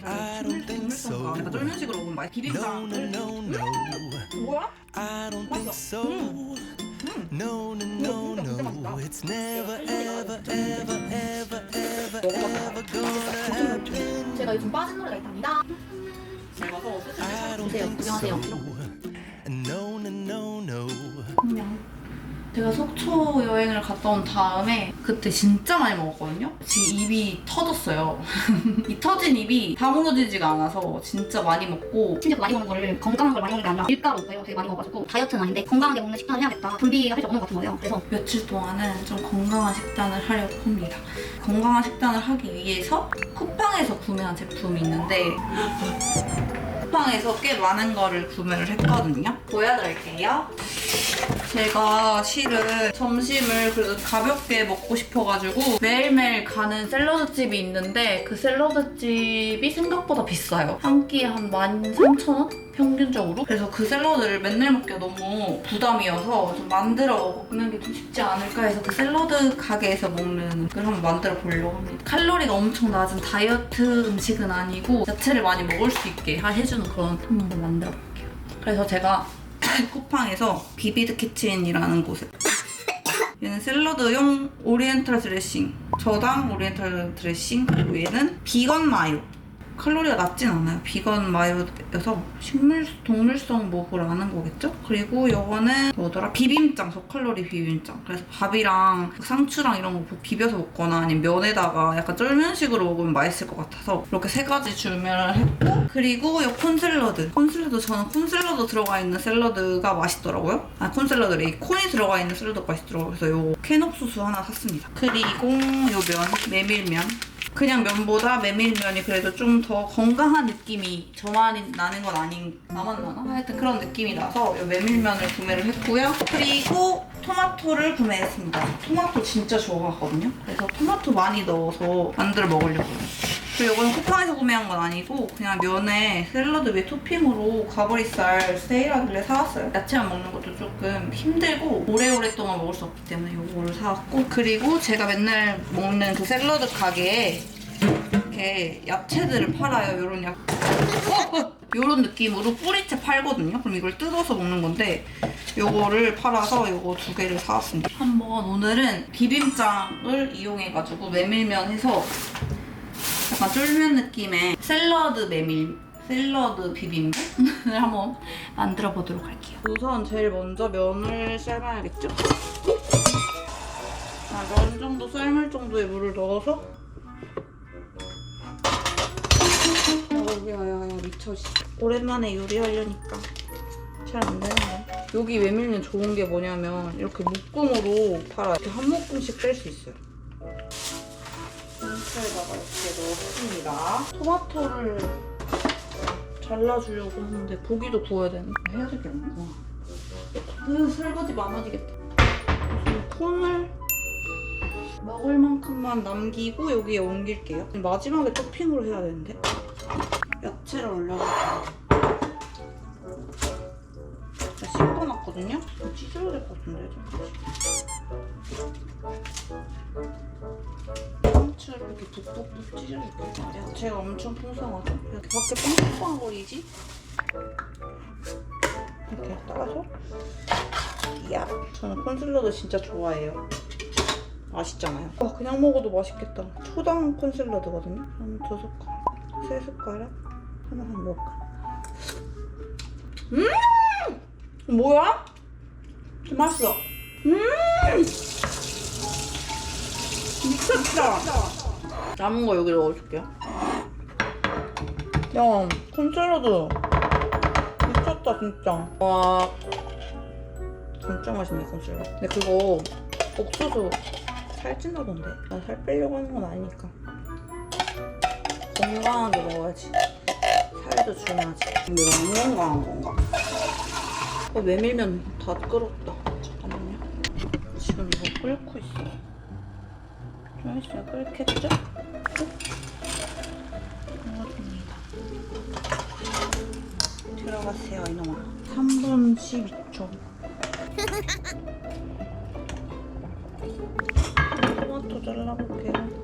오리엔탈 식물성 약간 쫄면 식으로 먹으면 맛있 No, 비빔장 no, no, no. 뭐야? I don't think so. 음. No, no, no, no. It's never, ever, ever, ever, ever, ever gonna happen. 제가 요즘 빠진 노래가 있답니다. 잘 와서 어떠세요? I don't 보세요. think so. 구경하세요. No, no, no, no. 그냥 제가 속초 여행을 갔다 온 다음에 그때 진짜 많이 먹었거든요. 지금 입이 터졌어요. 이 터진 입이 다 무너지지가 않아서 진짜 많이 먹고 심지어 많이 먹는 거를 건강한 걸 많이 먹는 게 아니라 밀가루예요. 되게 많이 먹어가지고 다이어트는 아닌데 건강하게 먹는 식단을 해야겠다. 분비가 살짝 없는 것 같은 거예요. 그래서 며칠 동안은 좀 건강한 식단을 하려고 합니다. 건강한 식단을 하기 위해서 쿠팡에서 구매한 제품이 있는데 쿠팡에서 꽤 많은 거를 구매를 했거든요. 보여드릴게요. 제가 실은 점심을 그래도 가볍게 먹고 싶어가지고 매일매일 가는 샐러드 집이 있는데 그 샐러드 집이 생각보다 비싸요. 한 끼에 한 13,000원? 평균적으로. 그래서 그 샐러드를 맨날 먹기가 너무 부담이어서 좀 만들어 먹는 게 좀 쉽지 않을까 해서 그 샐러드 가게에서 먹는 걸 한번 만들어 보려고 합니다. 칼로리가 엄청 낮은 다이어트 음식은 아니고 야채를 많이 먹을 수 있게 해주는 그런 한번 만들어 볼게요. 그래서 제가 쿠팡에서 비비드 키친이라는 곳에. 얘는 샐러드용 오리엔탈 드레싱 저당 오리엔탈 드레싱 그리고 얘는 비건 마요 칼로리가 낮진 않아요. 비건 마요여서 식물 동물성 뭐라는 거겠죠? 그리고 이거는 뭐더라? 비빔장 저칼로리 비빔장. 그래서 밥이랑 상추랑 이런 거 비벼서 먹거나 아니면 면에다가 약간 쫄면식으로 먹으면 맛있을 것 같아서 이렇게 세 가지 주문을 했고 그리고 이 콘샐러드. 콘샐러드 저는 콘샐러드 들어가 있는 샐러드가 맛있더라고요. 아 콘샐러드래. 이 콘이 들어가 있는 샐러드가 맛있더라고요. 그래서 요 캔옥수수 하나 샀습니다. 그리고 요 면 메밀면. 그냥 면보다 메밀면이 그래도 좀더 건강한 느낌이 저만 나는 건 아닌 나만 나나? 하여튼 그런 느낌이 나서 이 메밀면을 구매를 했고요. 그리고 토마토를 구매했습니다. 토마토 진짜 좋아하거든요. 그래서 토마토 많이 넣어서 만들어 먹으려고요. 그리고 이건 쿠팡에서 구매한 건 아니고 그냥 면에 샐러드 위에 토핑으로 가브리살 세일하길래 사왔어요. 야채만 먹는 것도 조금 힘들고 오래오랫동안 먹을 수 없기 때문에 이거를 사왔고 그리고 제가 맨날 먹는 그 샐러드 가게에 이렇게 야채들을 팔아요. 요런 약 요런 느낌으로 뿌리채 팔거든요. 그럼 이걸 뜯어서 먹는 건데 요거를 팔아서 요거 두 개를 사왔습니다. 한번 오늘은 비빔장을 이용해가지고 메밀면 해서 약간 쫄면 느낌의 샐러드 메밀 샐러드 비빔면을 한번 만들어 보도록 할게요. 우선 제일 먼저 면을 삶아야겠죠? 아, 면 정도 삶을 정도의 물을 넣어서 어, 야야야 미쳐 씨. 오랜만에 요리하려니까 잘 안 되네. 여기 메밀면 좋은 게 뭐냐면 이렇게 묶음으로 팔아 이렇게 한 묶음씩 뺄 수 있어요. 상추에다가 이렇게 넣습니다. 토마토를 잘라주려고 하는데 고기도 구워야 되는데 해야 되겠네. 와. 으, 설거지 많아지겠다. 우선 콘을 먹을 만큼만 남기고 여기에 옮길게요. 마지막에 토핑으로 해야 되는데. 야채를 올려볼게요. 자, 씻어놨거든요? 찢어야 될 것 같은데, 좀. 상추를 이렇게 북북북 찢어줄게요. 야채가 엄청 풍성하죠? 이렇게 밖에 뻥뻥거리지? 이렇게 따서 야, 저는 콘슬러드 진짜 좋아해요. 맛있잖아요. 와, 그냥 먹어도 맛있겠다. 초당 콘슬러드거든요. 한두 숟가락, 세 숟가락, 하나 한 먹을까? 음! 뭐야? 좀 맛있어. 음! 미쳤다. 남은 거 여기 넣어줄게요. 야, 콘샐러드 미쳤다 진짜. 와, 진짜 맛있네 콘샐러드. 근데 그거 옥수수 살찐다던데. 나 살 빼려고 하는 건 아니니까. 건강하게 먹어야지. 살도 중요하지. 근데 이거 안 건강한 건가? 어, 메밀면 다 끓었다. 잠깐만요. 지금 이거 끓고 있어. 좀 있으면 끓겠죠? 넣어줍니다. 들어가세요, 이놈아. 3분 12초. 토마토 잘라볼게요.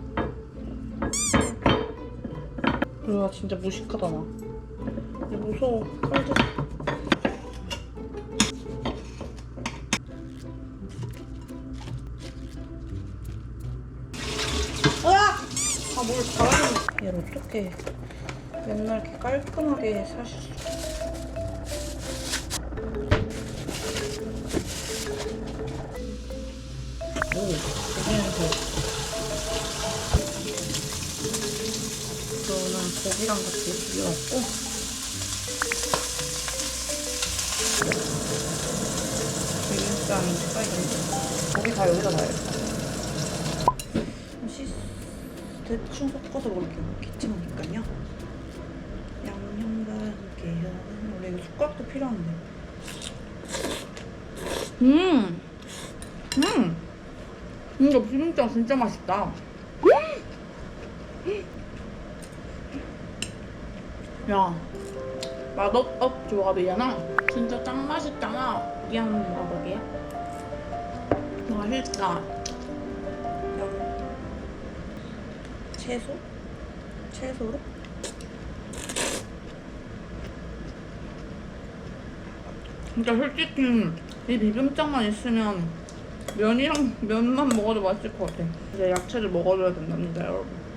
우와 진짜 무식하다 나. 얘 무서워. 빨리. 으악! 아, 뭘 잘하는 얘를 어떻게 맨날 이렇게 깔끔하게 사실 수 고기랑 같이 비벼갖고. 비빔장인지 빨리 고기 다 여기다 놔야겠다. 시 대충 섞어서 먹을게요. 기침하니까요. 양념과 함께 원래 이거 숟가락도 필요한데. 음, 음, 이거 비빔장 진짜 맛있다. 야, 맛없 조합이잖아. 진짜 짱 맛있잖아. 이 한번 먹어볼게요. 맛있다. 채소? 채소로? 진짜 솔직히 이 비빔장만 있으면 면이랑 면만 먹어도 맛있을 것 같아. 이제 야채를 먹어줘야 된답니다, 여러분.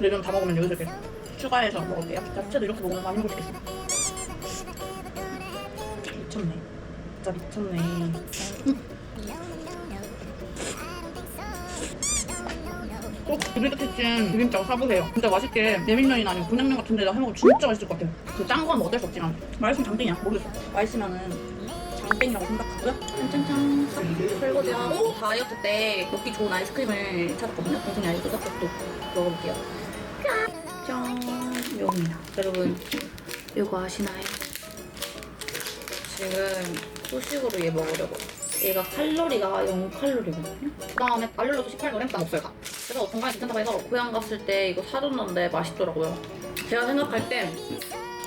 레몬 다 먹으면 여기서 이렇게 추가해서 먹을게요. 야채도 이렇게 먹으면 많이 먹을 수 있겠어. 미쳤네. 진짜 미쳤네. 꼭 비빔국수찜 비빔장 사보세요. 진짜 맛있게 메밀면이나 아니면 곤약면 같은 데다 해먹으면 진짜 맛있을 것 같아요. 그 짠 건 어쩔 수 없지만 맛있으면 장땡이야. 모르겠어. 맛있으면은 장땡이라고 생각하고요. 짠짠짠 설거지하고 다이어트 때 먹기 좋은 아이스크림을 찾았거든요. 동생이 그것도 먹어볼게요. 짠! 이겁니다. 여러분 이거 아시나요? 지금 소식으로 얘 먹으려고 얘가 칼로리가 0칼로리거든요 그 다음에 알룰로도 18g 없어요 다. 그래서 건강에 괜찮다고 해서 고향 갔을 때 이거 사줬는데 맛있더라고요 제가 생각할 때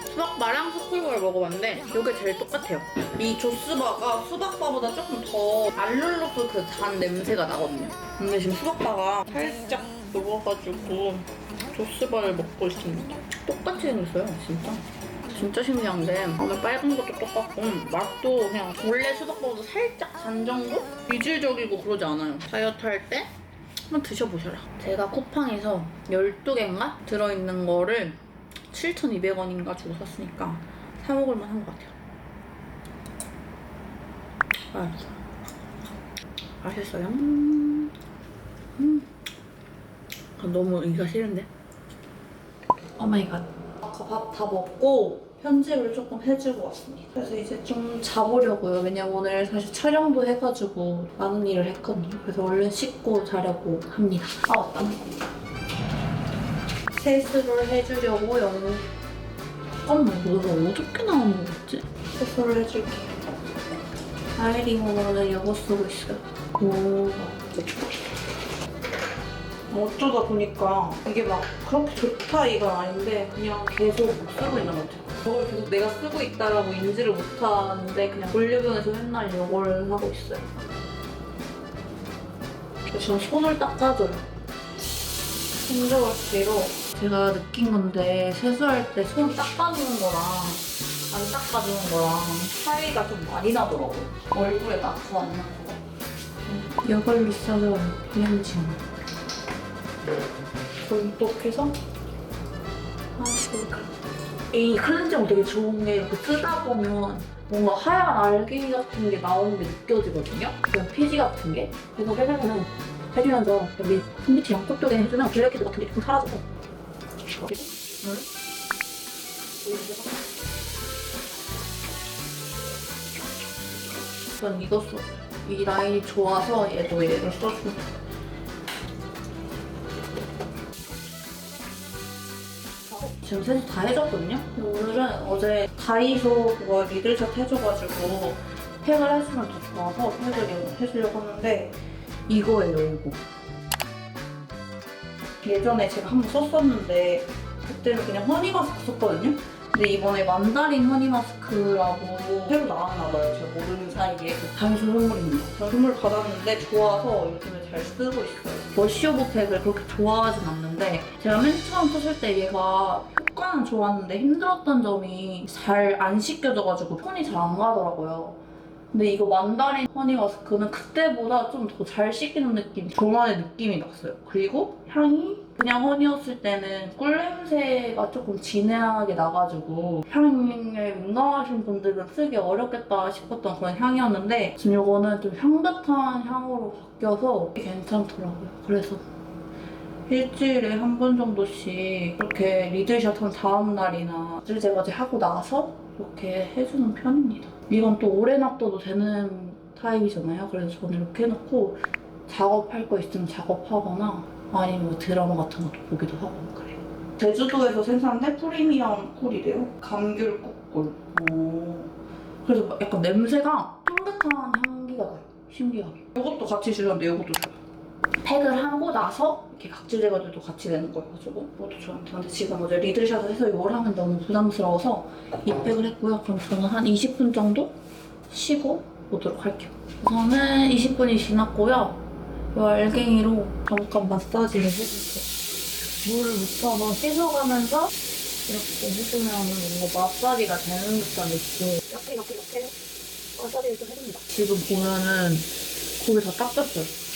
수박바랑 스쿨버를 먹어봤는데 이게 제일 똑같아요 이 조스바가 수박바보다 조금 더 알룰로스 그단 냄새가 나거든요 근데 지금 수박바가 살짝 녹아가지고 조스바를 먹고 있습니다 똑같이 생겼어요 진짜. 진짜 신기한데 안에 빨간 것도 똑같고 맛도 그냥 원래 수박보다 살짝 단 정도? 이질적이고 그러지 않아요. 다이어트 할 때 한번 드셔보셔라. 제가 쿠팡에서 12개인가 들어있는 거를 7,200원인가 주고 샀으니까 사 먹을만 한 것 같아요. 아, 맛있어요? 음. 음. 아, 너무 이가 싫은데 오마이갓 아까 밥 다 먹고 편집을 조금 해주고 왔습니다. 그래서 이제 좀 자보려고요. 왜냐면 오늘 사실 촬영도 해가지고 많은 일을 했거든요. 그래서 얼른 씻고 자려고 합니다. 아 맞다. 세수를 해주려고요. 잠깐만 이거 어떻게 나오는 거지? 세수를 해줄게요. 아이링으로는 이거 쓰고 있어요. 오. 어쩌다 보니까 이게 막 그렇게 좋다 이건 아닌데 그냥 계속 쓰고 있는 것 같아요. 이걸 계속 내가 쓰고 있다라고 인지를 못하는데 그냥 올리브영에서 맨날 이걸 하고 있어요. 지금 손을 닦아줘요. 손잡아주기로 제가 느낀 건데 세수할 때 손 닦아주는 거랑 안 닦아주는 거랑 차이가 좀 많이 나더라고요. 얼굴에 나고 안 나고. 이걸로 써줘요. 클렌징. 손톱해서 하시고 이 클렌징 되게 좋은 게 이렇게 쓰다 보면 뭔가 하얀 알갱이 같은 게 나오는 게 느껴지거든요. 그냥 피지 같은 게. 그래서 해주면은 해주면서 여기 손밑이 양쪽 쪽에 해주면 블랙헤드 같은 게좀 사라지고. 그리고 물. 전 이거 써. 이 라인이 좋아서 얘도 얘를 써줍니 지금 세수 다 해줬거든요? 오늘은 어제 다이소 그거 리들샷 해줘가지고 팩을 해주면 더 좋아서 팩을 해주려고 하는데 이거예요, 이거. 예전에 제가 한번 썼었는데 그때는 그냥 허니마스크 썼거든요? 근데 이번에 만다린 허니 마스크라고 새로 나왔나 봐요. 제가 모르는 사이에 단수 선물입니다. 저 선물 받았는데 좋아서 요즘에 잘 쓰고 있어요. 워시오브 팩을 그렇게 좋아하진 않는데 제가 맨 처음 썼을 때 얘가 효과는 좋았는데 힘들었던 점이 잘 안 씻겨져가지고 손이 잘 안 가더라고요. 근데 이거 만다린 허니 마스크는 그때보다 좀 더 잘 씻기는 느낌, 저만의 느낌이 났어요. 그리고 향이 그냥 허니였을 때는 꿀 냄새가 조금 진하게 나가지고 향에 민감하신 분들은 쓰기 어렵겠다 싶었던 그런 향이었는데 지금 이거는 좀 향긋한 향으로 바뀌어서 괜찮더라고요. 그래서 일주일에 한 번 정도씩 이렇게 리들샷 한 다음 날이나 질제거제 하고 나서 이렇게 해주는 편입니다. 이건 또 오래 놔둬도 되는 타입이잖아요. 그래서 저는 이렇게 해놓고 작업할 거 있으면 작업하거나 아니면 뭐 드라마 같은 것도 보기도 하고 그래요. 제주도에서 생산된 프리미엄 꿀이래요. 감귤 꿀. 오. 그래서 막 약간 냄새가 향긋한 향기가 나요. 신기하게. 이것도 같이 주셨는데 이것도 좋아요. 팩을 하고 나서 이렇게 각질 제거제도 같이 내는 거여가지고 이것도 저한테 근데 지금 어제 리들샷을 해서 이걸 하면 너무 부담스러워서 이 팩을 했고요. 그럼 저는 한 20분 정도 쉬고 오도록 할게요. 우선은 20분이 지났고요. 이 알갱이로 잠깐 마사지를 해줄게요. 물을 묻혀서 씻어가면서 이렇게 해주면 뭔가 마사지가 되는 듯한 느낌. 이렇게 이렇게 이렇게 마사지를 좀 해줍니다. 지금 보면은 거기 다 닦였어요.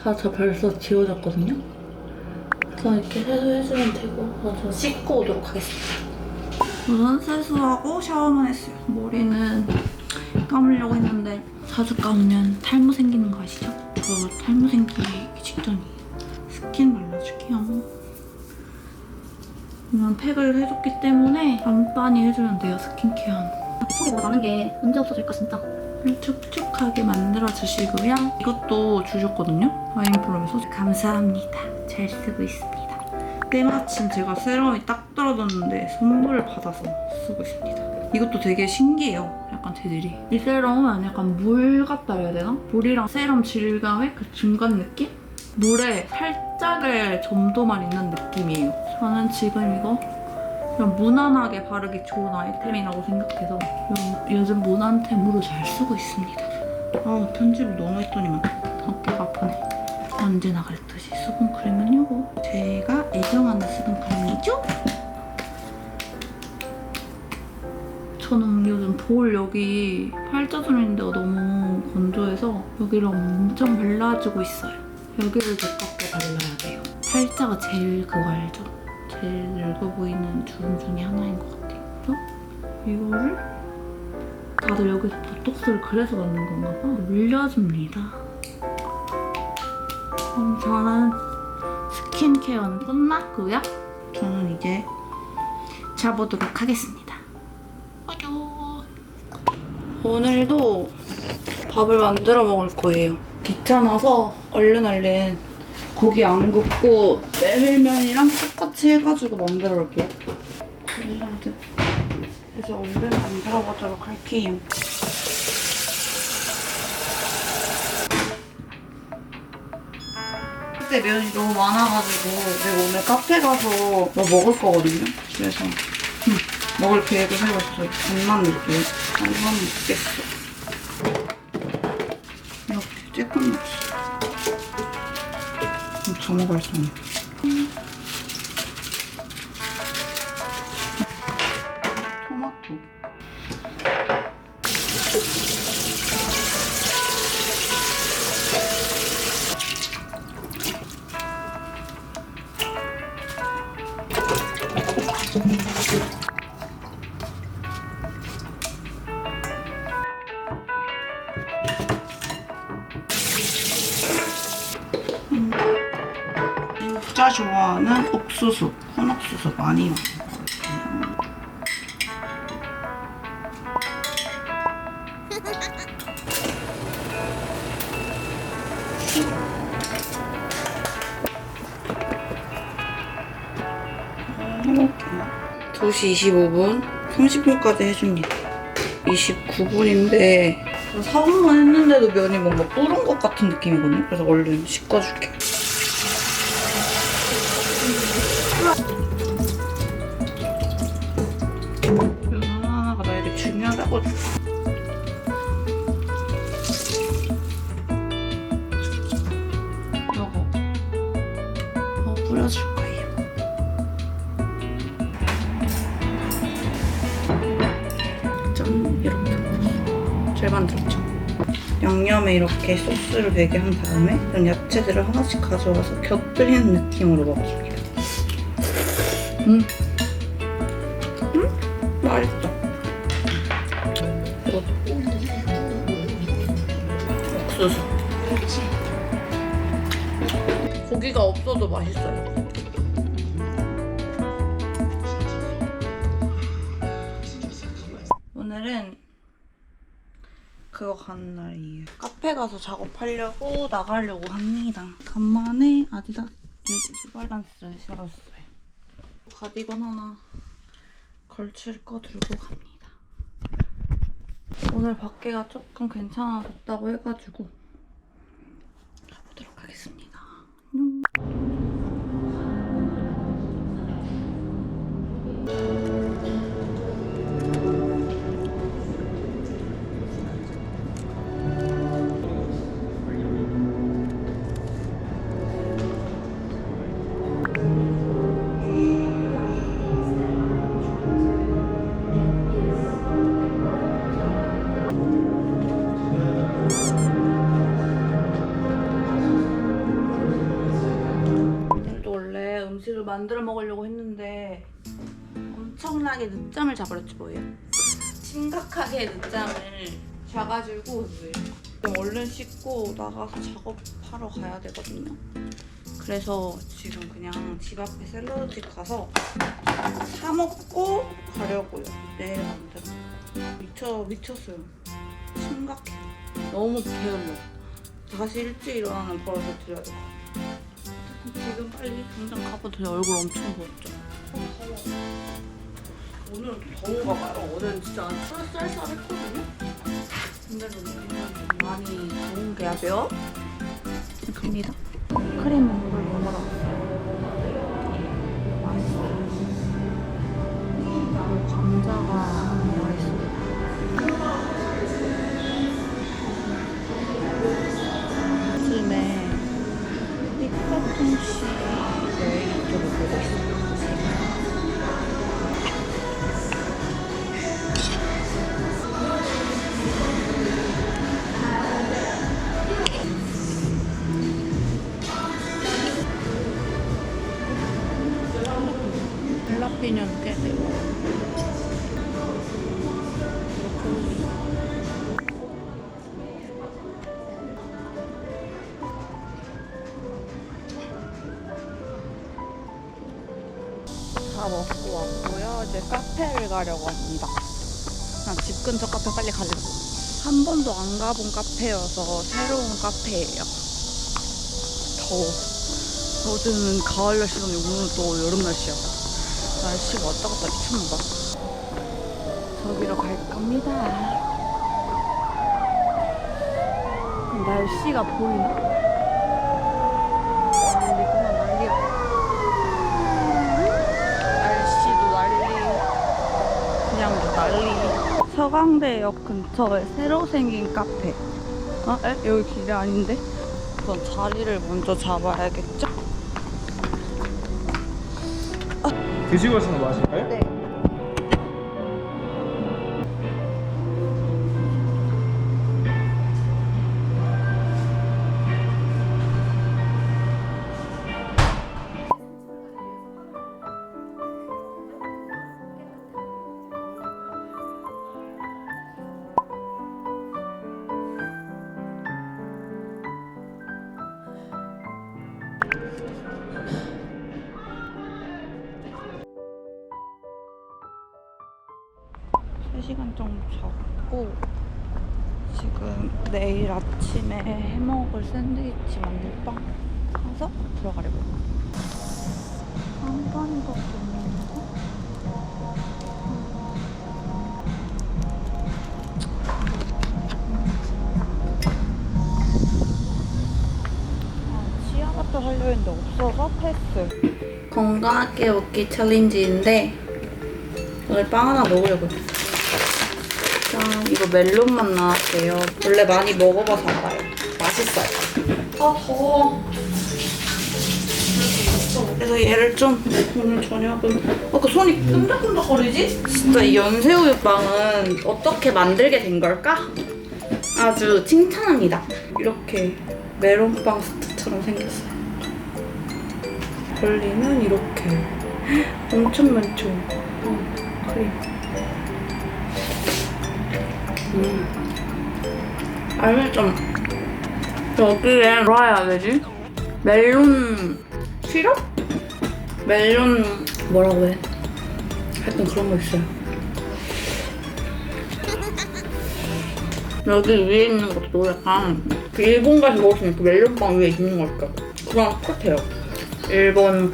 다저 벌써 지워졌거든요. 그래서 이렇게 세수해주면 되고 저 씻고 오도록 하겠습니다. 우선 세수하고 샤워만 했어요. 머리는 감으려고 했는데 자주 감으면 탈모 생기는 거 아시죠? 저 탈모 생기기 직전이에요. 스킨 발라줄게요. 이건 팩을 해줬기 때문에 간단히 해주면 돼요, 스킨케어는. 뭐 나는 게 언제 없어질까 진짜. 촉촉하게 만들어 주시고요. 이것도 주셨거든요. 와인플럼에서 감사합니다. 잘 쓰고 있습니다. 때마침 제가 세럼이 딱 떨어졌는데 선물을 받아서 쓰고 있습니다. 이것도 되게 신기해요. 약간 재질이. 이 세럼은 약간 물 같다 해야 되나? 물이랑 세럼 질감의 그 중간 느낌? 물에 살짝의 점도만 있는 느낌이에요. 저는 지금 이거 그냥 무난하게 바르기 좋은 아이템이라고 생각해서 요- 요즘 무난템으로 잘 쓰고 있습니다. 아 편집을 너무 했더니만 어깨가 아프네. 언제나 그랬듯이 수분크림은 요거. 제가 애정하는 수분크림이죠? 저는 요즘 볼 여기 팔자주름 데가 너무 건조해서 여기를 엄청 발라주고 있어요. 여기를 두껍게 발라야 돼요. 팔자가 제일 그거 알죠? 제일 늙어 보이는 주름 중에 하나인 것 같아요. 이거를 다들 여기서 보톡스를 그래서 만든 건가 봐. 올려줍니다. 그럼 저는 스킨케어는 끝났고요. 저는 이제 자보도록 하겠습니다. 안녕. 오늘도 밥을 만들어 먹을 거예요. 귀찮아서 얼른 얼른 고기 안 굽고 메밀면이랑 똑 같이 해가지고 만들어 올게요. 샐러드. 그래서 얼른 만들어 보도록 할게요. 그때 면이 너무 많아가지고 내가 오늘 카페 가서 뭐 먹을 거거든요. 그래서 음, 먹을 계획을 세웠어요. 밥만 먹게요. 밥만 먹겠어. 이렇게 조금씩. 저 먹을 수 있는. 2시 25분, 30분까지 해줍니다. 29분인데 4분만 했는데도 면이 뭔가 불은 것 같은 느낌이거든요. 그래서 얼른 씻어줄게요. 찍어줘. 요거. 양념에 이렇게 소스를 배게 한 다음에 이런 야채들을 하나씩 가져와서 곁들이는 느낌으로 먹어줍니다. 음. 음? 맛있어. 옥수수. 고기가 없어도 맛있어요. 그거 가는 날이에요. 카페 가서 작업하려고 나가려고 합니다. 간만에 아디다스 뉴발란스를 신었어요. 가디건 하나 걸칠 거 들고 갑니다. 오늘 밖에가 조금 괜찮아졌다고 해가지고 가보도록 하겠습니다. 안녕. 엄청나게 늦잠을 자버렸지 뭐예요? 심각하게 늦잠을 자가지고 좀 얼른 씻고 나가서 작업하러 가야 되거든요. 그래서 지금 그냥 집 앞에 샐러드집 가서 사 먹고 가려고요. 내일 만들어. 미쳐 미쳤어요. 심각해. 너무 게을러. 다시 일찍 일어나는 버릇을 들여야 될 것 같아요. 지금 빨리 당장 가보세요. 얼굴 엄청 부었죠. 또 더운가 봐요. 어제는 진짜 쌀쌀했거든요. 근데도 많이 더운 게 아세요? 갑니다. 크림 먹을 먹으러 먹고 왔고요. 이제 카페를 가려고 합니다. 그냥 집 근처 카페 빨리 가려고. 한 번도 안 가본 카페여서 새로운 카페예요. 더워. 어제는 가을 날씨더니 오늘은 또 여름 날씨야. 날씨가 왔다 갔다 미쳤나봐. 저기로 갈 겁니다. 날씨가 보이나 난리야. 날씨도 난리. 그냥 난리. 서강대역 근처에 새로 생긴 카페. 어? 에? 여기 길이 아닌데? 우선 자리를 먼저 잡아야겠죠? 드시고 가시는 거 마실까요? 네. 아침에 해먹을 샌드위치 만들 빵 사서 들어가려고요. 한 번밖에 없는 거? 아. 건강하게 먹기 챌린지인데 오늘 빵 하나 먹으려고요. 짠, 이거 멜론 맛 나왔대요. 원래 많이 먹어봐서 알아요. 맛있어요. 아, 더워. 그래서 얘를 좀 오늘 저녁은 아까 손이 끈적끈적거리지? 진짜 이 연새우육빵은 어떻게 만들게 된 걸까? 아주 칭찬합니다. 이렇게 메론빵 스트처럼 생겼어요. 벌리면 이렇게 엄청 많죠. 어, 크림. 음. 알면 여기에 뭐라 해야 되지? 멜론 시럽? 멜론 뭐라고 해? 하여튼 그런 거 있어요. 여기 위에 있는 것도 약간 그 일본 가서 먹을 수 있는 그 멜론빵 위에 있는 걸까? 그랑 똑같아요. 일본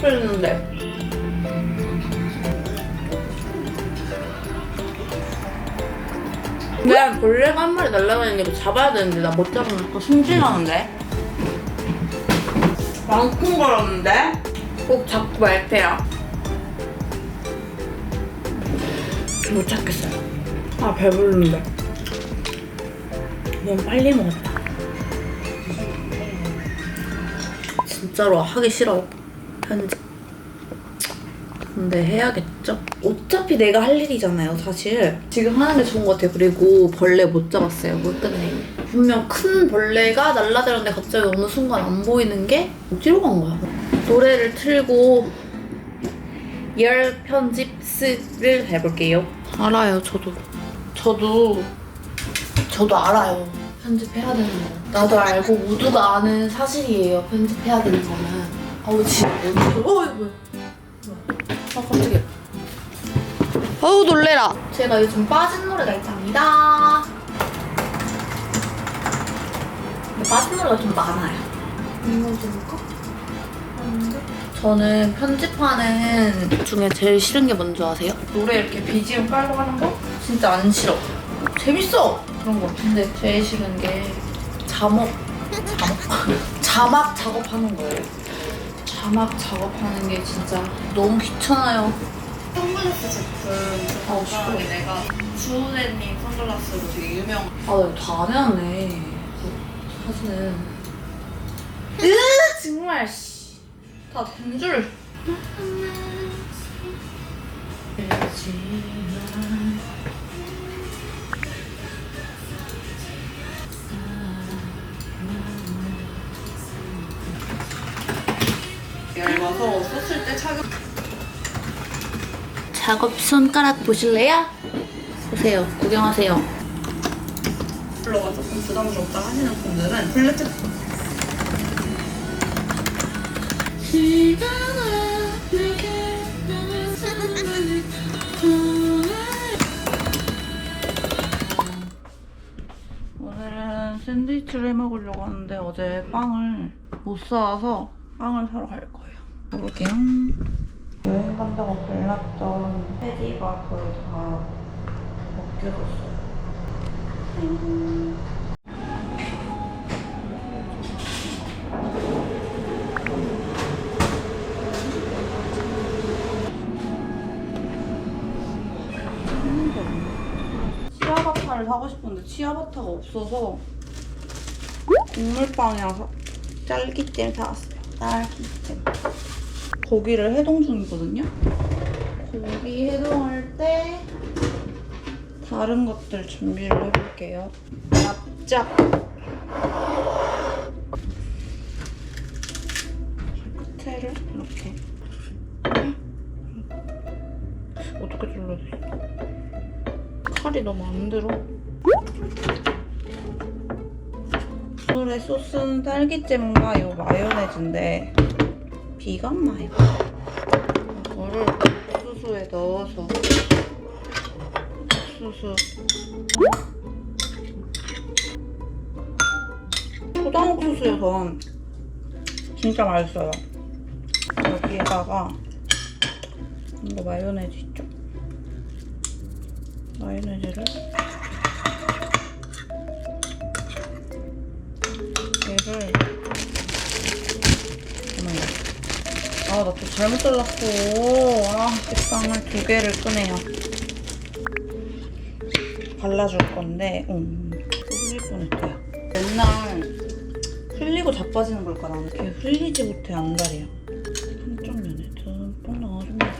끓였는데. 근데 벌레가 한 마리 날아다니는 거 잡아야 되는데 나 못 잡으면 또 승진하는데? 왕큰 거였는데? 꼭 잡고 말게요. 못 찾겠어요. 아 배부른데. 너무 빨리 먹었다. 진짜로 하기 싫어요 편집 근데 해야겠죠? 어차피 내가 할 일이잖아요, 사실. 지금 하는 게 좋은 것 같아요. 그리고 벌레 못 잡았어요, 못 끝내. 분명 큰 벌레가 날라다녔는데 갑자기 어느 순간 안 보이는 게 어디로 간 거야? 노래를 틀고 열 편집스를 해볼게요. 알아요, 저도. 저도 저도 알아요. 편집해야 되는 거. 나도 알고 모두가 아는 사실이에요. 편집해야 되는 거는. 지금 어디? 어 이거 뭐야? 아 깜짝이야. 어우 놀래라. 제가 요즘 빠진 노래가 있답니다. 근데 빠진 노래가 좀 많아요. 이거 볼까? 저는 편집하는 중에 제일 싫은 게 뭔지 아세요? 노래 이렇게 BGM 깔고 하는 거? 진짜 안 싫어. 재밌어! 그런 거. 근데 제일 싫은 게 자막, 자막? 자막 작업하는 거예요. 자막 작업하는 게 진짜 너무 귀찮아요. 선글라스 제품 어, 아. 내가 주우대님 선글라스로 되게 유명. 아, 다안 해왔네. 그 사진은. 으 정말 씨. 다 된 줄. 얇아서 썼을 때 착용. 작업 손가락 보실래요? 보세요. 구경하세요. 컬러가 조금 부담스럽다 하시는 분들은 블랙. 오늘은 샌드위치를 해 먹으려고 하는데 어제 빵을 못 사와서 빵을 사러 갈 거예요. 가볼게요. 여행 간다고 골랐던 패디가 거의 다 먹혀졌어요. 치아바타를 사고 싶은데 치아바타가 없어서 국물빵이라서 딸기잼 사왔어요. 딸기잼. 고기를 해동 중이거든요. 고기 해동할 때 다른 것들 준비를 해볼게요. 납작. 끝에를 이렇게. 어떻게 잘라야 되지? 칼이 너무 안 들어. 오늘의 소스는 딸기잼과 요 마요네즈인데 기가 막혀. 이거를 옥수수에 넣어서 옥수수 초당 옥수수에선 진짜 맛있어요. 여기에다가 이거 마요네즈 있죠? 마요네즈를 얘를 아, 나 또 잘못 잘랐어. 아, 식빵을 두 개를 꺼내요. 발라줄 건데, 음, 흘릴 뻔했어요. 맨날 흘리고 자빠지는 걸까? 나는 이렇게 흘리지 못해, 안달이야. 한쪽 면에 듬뿍 넣어줍니다.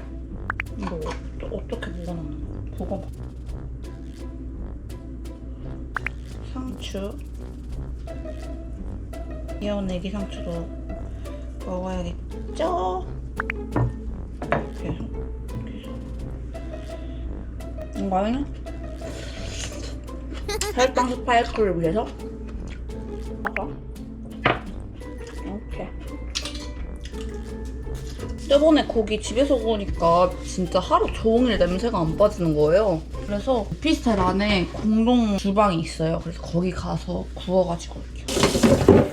이거 어, 어떻게 묻어나는 거야? 봐. 상추. 귀여운 애기 상추도 먹어야겠죠? 이거는 혈당 스파이크를 위해서 이렇게 저번에 고기 집에서 구우니까 진짜 하루 종일 냄새가 안 빠지는 거예요. 그래서 오피스텔 안에 공동 주방이 있어요. 그래서 거기 가서 구워가지고 올게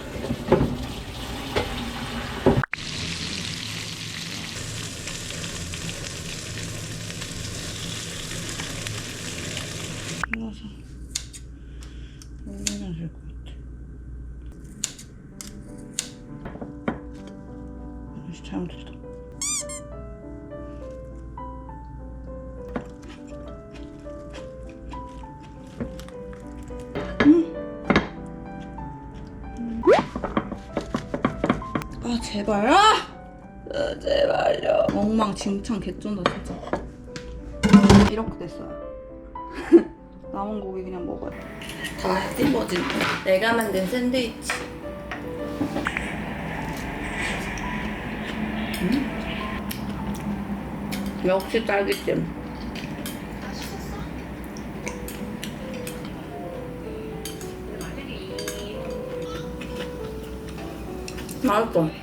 엉망진창 개쩐다 진짜. 이렇게 됐어요. 남은 고기 그냥 먹어요. 다 씹어진. 내가 만든 샌드위치. 음? 역시 딸기잼. 맛있어